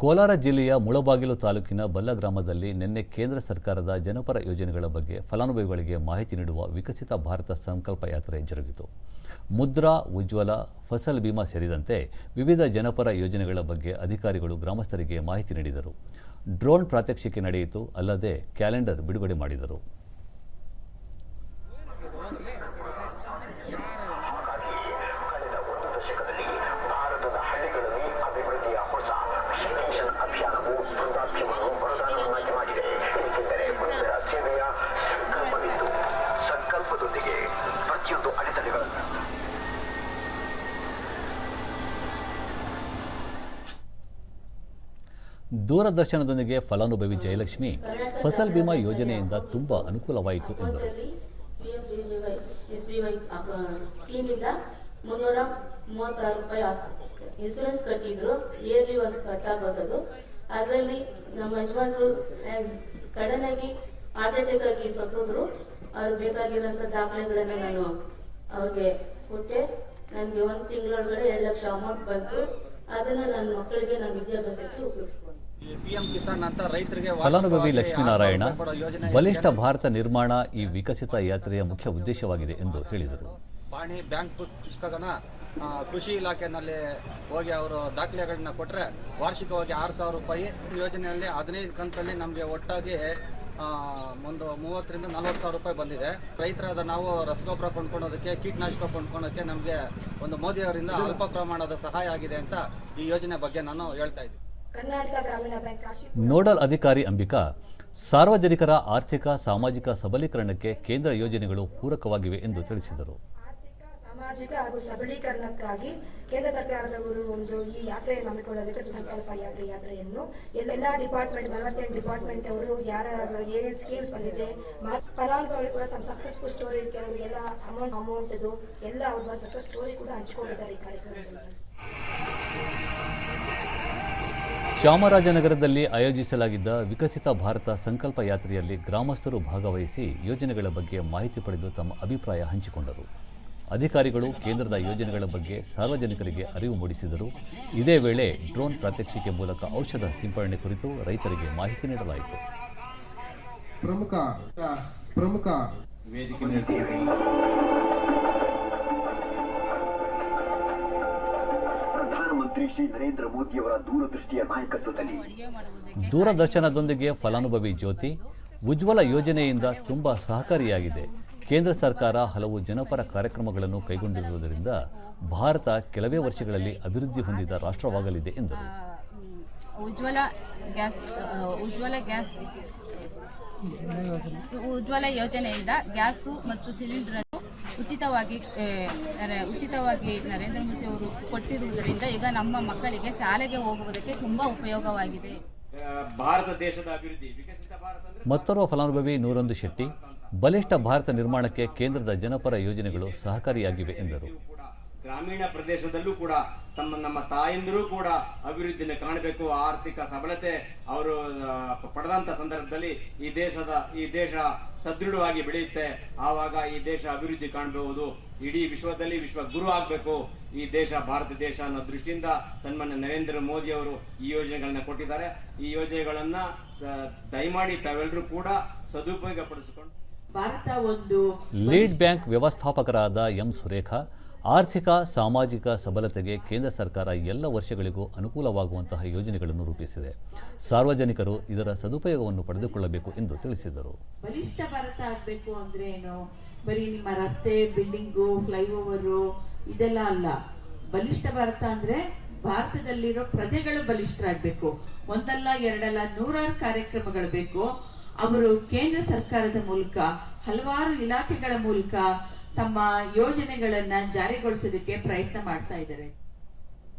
ಕೋಲಾರ ಜಿಲ್ಲೆಯ ಮುಳಬಾಗಿಲು ತಾಲೂಕಿನ ಬಲ್ಲ ಗ್ರಾಮದಲ್ಲಿ ನಿನ್ನೆ ಕೇಂದ್ರ ಸರ್ಕಾರದ ಜನಪರ ಯೋಜನೆಗಳ ಬಗ್ಗೆ ಫಲಾನುಭವಿಗಳಿಗೆ ಮಾಹಿತಿ ನೀಡುವ ವಿಕಸಿತ ಭಾರತ ಸಂಕಲ್ಪ ಯಾತ್ರೆ ಜರುಗಿತು. ಮುದ್ರಾ, ಉಜ್ವಲ, ಫಸಲ್ ಭೀಮಾ ಸೇರಿದಂತೆ ವಿವಿಧ ಜನಪರ ಯೋಜನೆಗಳ ಬಗ್ಗೆ ಅಧಿಕಾರಿಗಳು ಗ್ರಾಮಸ್ಥರಿಗೆ ಮಾಹಿತಿ ನೀಡಿದರು. ಡ್ರೋನ್ ಪ್ರಾತ್ಯಕ್ಷಿಕೆ ನಡೆಯಿತು, ಅಲ್ಲದೆ ಕ್ಯಾಲೆಂಡರ್ ಬಿಡುಗಡೆ ಮಾಡಿದರು. ದೂರದರ್ಶನದೊಂದಿಗೆ ಫಲಾನುಭವಿ ಜಯಲಕ್ಷ್ಮಿ ಫಸಲ್ ಬಿಮಾ ಯೋಜನೆಯಿಂದ ತುಂಬ ಅನುಕೂಲವಾಯಿತು ಎಂದರು. ಮುನ್ನೂರ ಮೂವತ್ತಾರು ರೂಪಾಯಿ ಇನ್ಸೂರೆನ್ಸ್ ಕಟ್ಟಿದ್ರು ಇಯರ್ಲಿ ಒನ್ಸ್ ಕಟ್ಟಾಗೋದದು ಅದರಲ್ಲಿ ನಮ್ಮ ಯಜಮಾನರು ಕಡನಾಗಿ ಹಾರ್ಟ್ ಅಟ್ಯಾಕ್ ಆಗಿ ಸತ್ತೋದ್ರು. ಅವ್ರು ಬೇಕಾಗಿರೋಂಥ ದಾಖಲೆಗಳನ್ನು ನಾನು ಅವ್ರಿಗೆ ಕೊಟ್ಟೆ. ನನಗೆ ಒಂದು ತಿಂಗಳೊಳಗಡೆ ಎರಡು ಲಕ್ಷ ಅಮೌಂಟ್ ಬಂತು. ಅದನ್ನು ನನ್ನ ಮಕ್ಕಳಿಗೆ ನಾನು ವಿದ್ಯಾಭ್ಯಾಸಕ್ಕೆ ಉಪಯೋಗಿಸ್ಕೊಂಡೆ ಪಿಎಂ ಕಿಸಾನ್ ಅಂತ ರೈತರಿಗೆ ಫಲಾನುಭವಿ ಲಕ್ಷ್ಮೀನಾರಾಯಣ ವಾರ್ಷಿಕವಾಗಿ ಕೊಡೋ ಯೋಜನೆ ಬಲಿಷ್ಠ ಭಾರತ ನಿರ್ಮಾಣ ಈ ವಿಕಸಿತ ಯಾತ್ರೆಯ ಮುಖ್ಯ ಉದ್ದೇಶವಾಗಿದೆ ಎಂದು ಹೇಳಿದರು. ಪಾಣಿ ಬ್ಯಾಂಕ್ ಪುಸ್ತಕನ ಕೃಷಿ ಇಲಾಖೆನಲ್ಲಿ ಹೋಗಿ ಅವರು ದಾಖಲೆಗಳನ್ನ ಕೊಟ್ಟರೆ ವಾರ್ಷಿಕವಾಗಿ ಆರು ಸಾವಿರ ರೂಪಾಯಿ ಯೋಜನೆಯಲ್ಲಿ ಹದಿನೈದು ಕಂತಲ್ಲಿ ನಮಗೆ ಒಟ್ಟಾಗಿ ಒಂದು ಮೂವತ್ತರಿಂದ ನಲ್ವತ್ತು ಸಾವಿರ ರೂಪಾಯಿ ಬಂದಿದೆ. ರೈತರಾದ ನಾವು ರಸಗೊಬ್ಬರ ಕೊಂಡ್ಕೊಳೋದಕ್ಕೆ ಕೀಟನಾಶಕ ಕೊಂಡ್ಕೊಳೋದಕ್ಕೆ ನಮಗೆ ಒಂದು ಮೋದಿ ಅವರಿಂದ ಅಲ್ಪ ಪ್ರಮಾಣದ ಸಹಾಯ ಆಗಿದೆ ಅಂತ ಈ ಯೋಜನೆ ಬಗ್ಗೆ ನಾನು ಹೇಳ್ತಾ ಇದ್ದೀನಿ. ಕರ್ನಾಟಕ ಗ್ರಾಮೀಣ ಬ್ಯಾಂಕ್ ಕಾಶಿ ನೋಡಲ್ ಅಧಿಕಾರಿ ಅಂಬಿಕಾ ಸಾರ್ವಜನಿಕರ ಆರ್ಥಿಕ ಸಾಮಾಜಿಕ ಸಬಲೀಕರಣಕ್ಕೆ ಕೇಂದ್ರ ಯೋಜನೆಗಳು ಪೂರಕವಾಗಿವೆ ಎಂದು ತಿಳಿಸಿದರು. ಸಾಮಾಜಿಕ ಹಾಗೂ ಸಬಲೀಕರಣಕ್ಕಾಗಿ ಕೇಂದ್ರ ಸರ್ಕಾರದವರು ಒಂದು ಈ ಯಾತ್ರೆಯನ್ನು ಹಮ್ಮಿಕೊಳ್ಳಬೇಕು ಸಂಕಲ್ಪ ಯಾತ್ರೆ ಯಾತ್ರೆಯನ್ನು. ಎಲ್ಲ ಡಿಪಾರ್ಟ್ಮೆಂಟ್ ನಲವತ್ತೆಂಟು ಡಿಪಾರ್ಟ್ಮೆಂಟ್ ಅವರು ಯಾರ ಏನೇನು ಸ್ಕೀಮ್ಸ್ ಬಂದಿದೆ ಫಲಾನುಭವಿ ಕೂಡ ತಮ್ಮ ಸಕ್ಸಸ್ಫುಲ್ ಸ್ಟೋರಿ ಕೆಲವರಿಗೆಲ್ಲ ಅಮೌಂಟ್ ಅಮೌಂಟ್ ಎಲ್ಲ ಅವ್ರ ಸಕ್ಸಸ್ ಸ್ಟೋರಿ ಕೂಡ ಹಂಚಿಕೊಂಡಿದ್ದಾರೆ ಈ ಕಾರ್ಯಕ್ರಮದಲ್ಲಿ. ಚಾಮರಾಜನಗರದಲ್ಲಿ ಆಯೋಜಿಸಲಾಗಿದ್ದ ವಿಕಸಿತ ಭಾರತ ಸಂಕಲ್ಪ ಯಾತ್ರೆಯಲ್ಲಿ ಗ್ರಾಮಸ್ಥರು ಭಾಗವಹಿಸಿ ಯೋಜನೆಗಳ ಬಗ್ಗೆ ಮಾಹಿತಿ ಪಡೆದು ತಮ್ಮ ಅಭಿಪ್ರಾಯ ಹಂಚಿಕೊಂಡರು. ಅಧಿಕಾರಿಗಳು ಕೇಂದ್ರದ ಯೋಜನೆಗಳ ಬಗ್ಗೆ ಸಾರ್ವಜನಿಕರಿಗೆ ಅರಿವು ಮೂಡಿಸಿದರು. ಇದೇ ವೇಳೆ ಡ್ರೋನ್ ಪ್ರಾತ್ಯಕ್ಷಿಕೆ ಮೂಲಕ ಔಷಧ ಸಿಂಪಡಣೆ ಕುರಿತು ರೈತರಿಗೆ ಮಾಹಿತಿ ನೀಡಲಾಯಿತು. ಪ್ರಮುಖ ಪ್ರಮುಖ ವೇದಿಕೆ ನೀಡುತ್ತಿದೆ ಪ್ರಧಾನಮಂತ್ರಿ ಶ್ರೀ ನರೇಂದ್ರ ಮೋದಿಯವರ ದೂರದೃಷ್ಟಿಯ ನಾಯಕತ್ವದಲ್ಲಿ. ದೂರದರ್ಶನದೊಂದಿಗೆ ಫಲಾನುಭವಿ ಜ್ಯೋತಿ ಉಜ್ವಲ ಯೋಜನೆಯಿಂದ ತುಂಬಾ ಸಹಕಾರಿಯಾಗಿದೆ. ಕೇಂದ್ರ ಸರ್ಕಾರ ಹಲವು ಜನಪರ ಕಾರ್ಯಕ್ರಮಗಳನ್ನು ಕೈಗೊಂಡಿರುವುದರಿಂದ ಭಾರತ ಕೆಲವೇ ವರ್ಷಗಳಲ್ಲಿ ಅಭಿವೃದ್ಧಿ ಹೊಂದಿದ ರಾಷ್ಟ್ರವಾಗಲಿದೆ ಎಂದರು. ಉಜ್ವಲ ಗ್ಯಾಸ್ ಉಜ್ವಲ ಗ್ಯಾಸ್ ಉಜ್ವಲ ಯೋಜನೆಯಿಂದ ಗ್ಯಾಸು ಮತ್ತು ಸಿಲಿಂಡರನ್ನು ಉಚಿತವಾಗಿ ಉಚಿತವಾಗಿ ನರೇಂದ್ರ ಮೋದಿ ಅವರು ಕೊಟ್ಟಿರುವುದರಿಂದ ಈಗ ನಮ್ಮ ಮಕ್ಕಳಿಗೆ ಶಾಲೆಗೆ ಹೋಗುವುದಕ್ಕೆ ತುಂಬ ಉಪಯೋಗವಾಗಿದೆ. ಭಾರತ ದೇಶದ ಅಭಿವೃದ್ಧಿ ವಿಕಸಿತ ಭಾರತ ಅಂದ್ರೆ ಮತ್ತೋರ್ವ ಫಲಾನುಭವಿ ನೂರೊಂದು ಶೆಟ್ಟಿ ಬಲಿಷ್ಠ ಭಾರತ ನಿರ್ಮಾಣಕ್ಕೆ ಕೇಂದ್ರದ ಜನಪರ ಯೋಜನೆಗಳು ಸಹಕಾರಿಯಾಗಿವೆ ಎಂದರು. ಗ್ರಾಮೀಣ ಪ್ರದೇಶದಲ್ಲೂ ಕೂಡ ತಮ್ಮ ನಮ್ಮ ತಾಯಂದಿರೂ ಕೂಡ ಅಭಿವೃದ್ಧಿಯನ್ನು ಕಾಣಬೇಕು, ಆರ್ಥಿಕ ಸಬಲತೆ ಅವರು ಪಡೆದಂತ ಸಂದರ್ಭದಲ್ಲಿ ಈ ದೇಶದ, ಈ ದೇಶ ಸದೃಢವಾಗಿ ಬೆಳೆಯುತ್ತೆ. ಆವಾಗ ಈ ದೇಶ ಅಭಿವೃದ್ಧಿ ಕಾಣಬಹುದು ಇಡೀ ವಿಶ್ವದಲ್ಲಿ ವಿಶ್ವ ಗುರು ಆಗಬೇಕು. ಈ ದೇಶ ಭಾರತ ದೇಶ ಅನ್ನೋ ದೃಷ್ಟಿಯಿಂದ ಸನ್ಮಾನ್ಯ ನರೇಂದ್ರ ಮೋದಿ ಅವರು ಈ ಯೋಜನೆಗಳನ್ನ ಕೊಟ್ಟಿದ್ದಾರೆ. ಈ ಯೋಜನೆಗಳನ್ನ ದಯಮಾಡಿ ತಾವೆಲ್ಲರೂ ಕೂಡ ಸದುಪಯೋಗ ಪಡಿಸಿಕೊಂಡು ಭಾರತ ಒಂದು ಲೀಡ್ ಬ್ಯಾಂಕ್ ವ್ಯವಸ್ಥಾಪಕರಾದ ಎಂ ಸುರೇಖಾ ಆರ್ಥಿಕ ಸಾಮಾಜಿಕ ಸಬಲತೆಗೆ ಕೇಂದ್ರ ಸರ್ಕಾರ ಎಲ್ಲ ವರ್ಷಗಳಿಗೂ ಅನುಕೂಲವಾಗುವಂತಹ ಯೋಜನೆಗಳನ್ನು ರೂಪಿಸಿದೆ. ಸಾರ್ವಜನಿಕರು ಇದರ ಸದುಪಯೋಗವನ್ನು ಪಡೆದುಕೊಳ್ಳಬೇಕು ಎಂದು ತಿಳಿಸಿದರು. ಬಲಿಷ್ಠ ಭಾರತ ಆಗಬೇಕು ಅಂದ್ರೆ ಏನು? ಬರೀ ನಿಮ್ಮ ರಸ್ತೆ ಬಿಲ್ಡಿಂಗು ಫ್ಲೈಓವರು ಇದೆಲ್ಲ ಅಲ್ಲ. ಬಲಿಷ್ಠ ಭಾರತ ಅಂದ್ರೆ ಭಾರತದಲ್ಲಿರೋ ಪ್ರಜೆಗಳು ಬಲಿಷ್ಠರಾಗಬೇಕು. ಒಂದಲ್ಲ ಎರಡಲ್ಲ ನೂರಾರು ಕಾರ್ಯಕ್ರಮಗಳು ಬೇಕು. ಅವರು ಕೇಂದ್ರ ಸರ್ಕಾರದ ಮೂಲಕ ಹಲವಾರು ಇಲಾಖೆಗಳ ಮೂಲಕ ತಮ್ಮ ಯೋಜನೆಗಳನ್ನ ಜಾರಿಗೊಳಿಸೋದಕ್ಕೆ ಪ್ರಯತ್ನ ಮಾಡ್ತಾ ಇದ್ದಾರೆ.